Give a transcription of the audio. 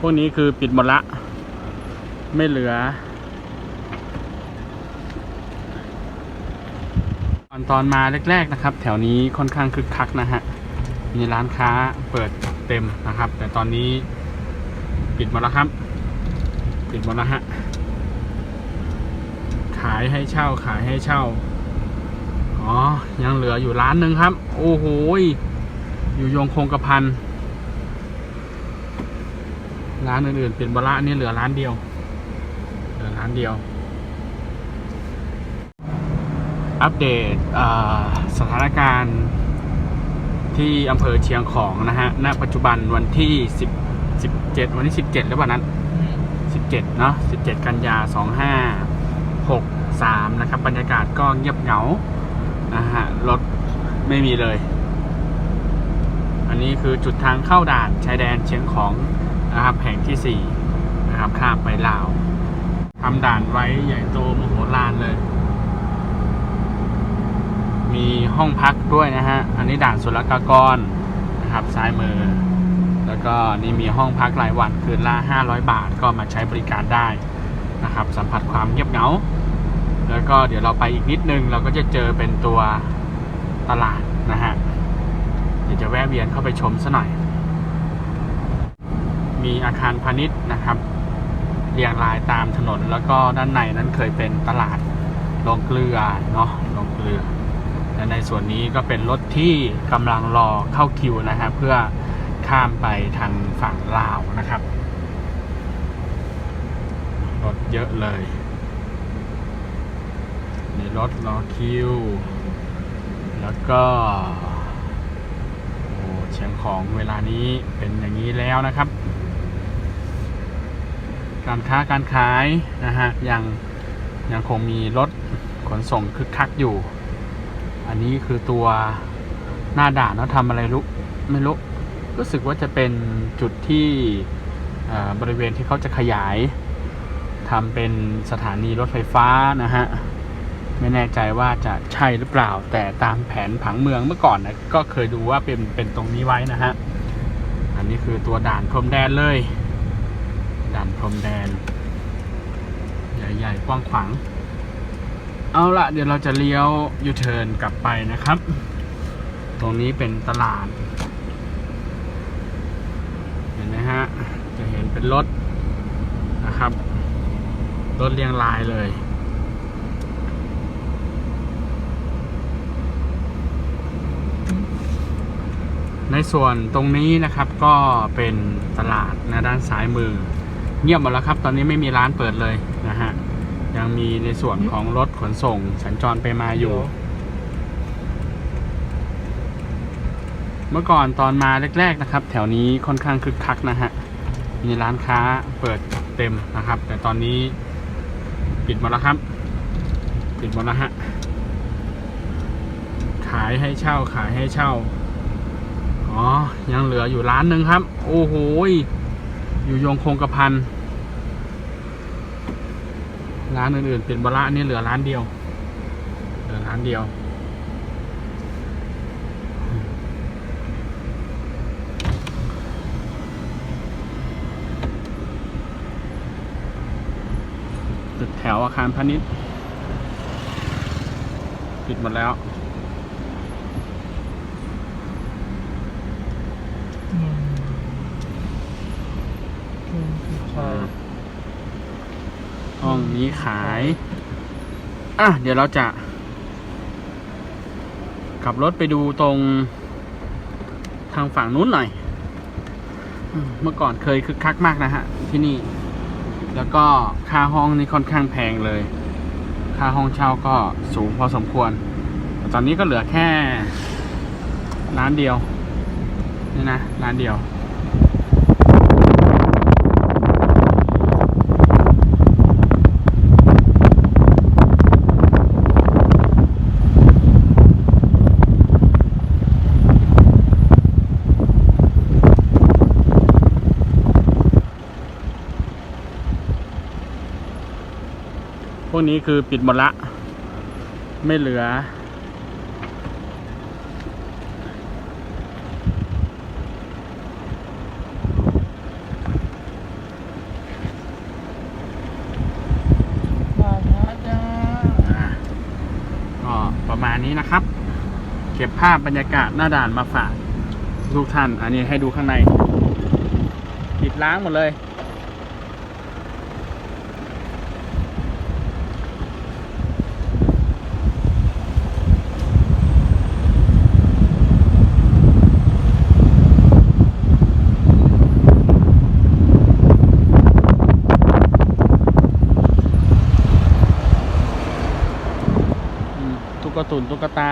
พวกนี้คือปิดหมดละ ไม่เหลือ ตอนตอนมาแรก ๆนะครับ แถวนี้ค่อนข้างคึกคักนะฮะ มีร้านค้าเปิดเต็มนะครับ แต่ตอนนี้ปิดหมดแล้วครับ ปิดหมดแล้วฮะ ขายให้เช่าขายให้เช่า อ๋อ ยังเหลืออยู่ร้านหนึ่งครับ โอ้โห อยู่ยงคงกระพัน ร้านอื่นๆเปิดหมดละนนี้เหลือร้านเดียว เหลือร้านเดียว อัปเดตสถานการณ์ที่อำเภอเชียงของนะฮะ ณ ปัจจุบันวันที่10 17 วันที่ 17หรือเปล่านั้น 17 เนาะ17 กันยา 2563 นะครับ บรรยากาศก็เงียบเหงา นะฮะ รถไม่มีเลย อันนี้คือจุดทางเข้าด่านชายแดนเชียงของ นะครับแห่งที่4นะครับข้ามไปลาวทำด่านไว้ใหญ่โตมโหฬารเลย มีห้องพักด้วยนะฮะ อันนี้ด่านศุลกากรนะครับซ้ายมือ แล้วก็นี่มีห้องพักรายวันคืนละ 500 บาทก็มาใช้บริการได้นะครับ สัมผัสความเงียบเหงา แล้วก็เดี๋ยวเราไปอีกนิดนึง เราก็จะเจอเป็นตัวตลาดนะฮะเดี๋ยวจะแวะเวียนเข้าไปชมซะหน่อย มีอาคารพาณิชย์นะครับเรียงรายตามถนนแล้วก็ด้านในนั้นเคยเป็นตลาดโรงเกลือเนาะโรงเกลือและในส่วนนี้ก็เป็นรถที่กำลังรอเข้าคิวนะฮะเพื่อข้ามไปทางฝั่งลาวนะครับรถเยอะเลยมีรถรอคิว แล้วก็โอ้เชียงของเวลานี้เป็นอย่างนี้แล้วนะครับ การค้าการขายนะฮะยังยังคงมีรถขนส่งคึกคักอยู่ อันนี้คือตัวหน้าด่านเขาทำอะไรรู้ไม่รู้รู้สึกว่าจะเป็นจุดที่บริเวณที่เขาจะขยายทำเป็นสถานีรถไฟฟ้านะฮะไม่แน่ใจว่าจะใช่หรือเปล่า แต่ตามแผนผังเมืองเมื่อก่อนนะก็เคยดูว่าเป็นเป็นตรงนี้ไว้นะฮะ อันนี้คือตัวด่านพรมแดนเลย ด่านพรมแดน ใหญ่ๆกว้างขวาง เอาละเดี๋ยวเราจะเลี้ยวยูเทิร์นกลับไปนะครับ ตรงนี้เป็นตลาด เห็นไหมฮะ จะเห็นเป็นรถนะครับ รถเรียงรายเลยในส่วนตรงนี้นะครับก็เป็นตลาดนะด้านซ้ายมือ เงียบหมดแล้วครับ ตอนนี้ไม่มีร้านเปิดเลยนะฮะ ยังมีในส่วนของรถขนส่ง สัญจรไปมาอยู่ เมื่อก่อนตอนมาแรก ๆนะครับ แถวนี้ค่อนข้างคึกคักนะฮะ มีร้านค้าเปิดเต็มนะครับ แต่ตอนนี้ปิดหมดแล้วครับ ปิดหมดแล้วฮะ ขายให้เช่าขายให้เช่า อ๋อ ยังเหลืออยู่ร้านหนึ่งครับ โอ้โห อยู่ยงคงกระพันร้านอื่นๆเปิดหมดละนนี้เหลือร้านเดียว เหลือร้านเดียว ตึกแถวอาคารพาณิชย์ปิดหมดแล้ว ห้องนี้ขาย อะ เดี๋ยวเราจะ ขับรถไปดูตรงทางฝั่งนู้นหน่อยอืมเมื่อก่อนเคยคึกคักมากนะฮะ ที่นี่ แล้วก็ค่าห้องนี่ค่อนข้างแพงเลย ค่าห้องเช่าก็สูงพอสมควรแต่ตอนนี้ก็เหลือแค่ร้านเดียว นี่นะ ร้านเดียว พวกนี้คือปิดหมดละ ไม่เหลือ ก็ประมาณนี้นะครับ เก็บภาพบรรยากาศหน้าด่านมาฝากทุกท่าน อันนี้ให้ดูข้างใน ปิดล้างหมดเลย กตุนตุ๊กตา